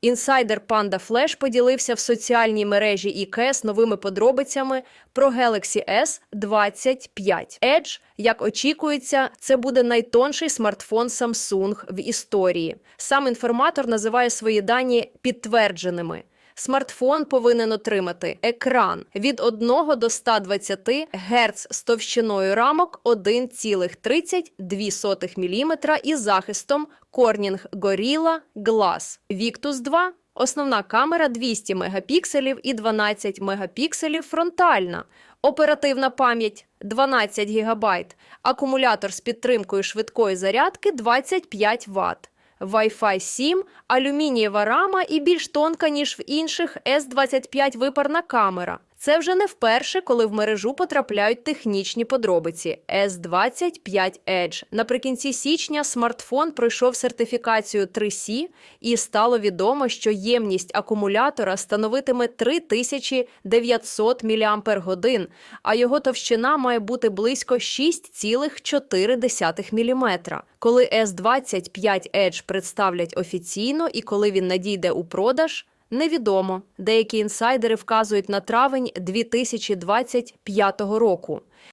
Інсайдер Panda Flash поділився в соціальній мережі ІКС новими подробицями про Galaxy S25 Edge. Як очікується, це буде найтонший смартфон Samsung в історії. Сам інформатор називає свої дані підтвердженими. Смартфон повинен отримати екран від 1 до 120 Гц з товщиною рамок 1,32 мм і захистом Corning Gorilla Glass. Victus 2 Основна камера 200 мегапікселів і 12 мегапікселів фронтальна. Оперативна пам'ять 12 ГБ. Акумулятор з підтримкою швидкої зарядки 25 Вт. Wi-Fi 7, алюмінієва рама і більш тонка, ніж в інших S25 випарна камера. Це вже не вперше, коли в мережу потрапляють технічні подробиці. S25 Edge. Наприкінці січня смартфон пройшов сертифікацію 3C і стало відомо, що ємність акумулятора становитиме 3900 мАч, а його товщина має бути близько 6,4 мм. Коли S25 Edge представлять офіційно і коли він надійде у продаж, невідомо. Деякі інсайдери вказують на травень 2025 року.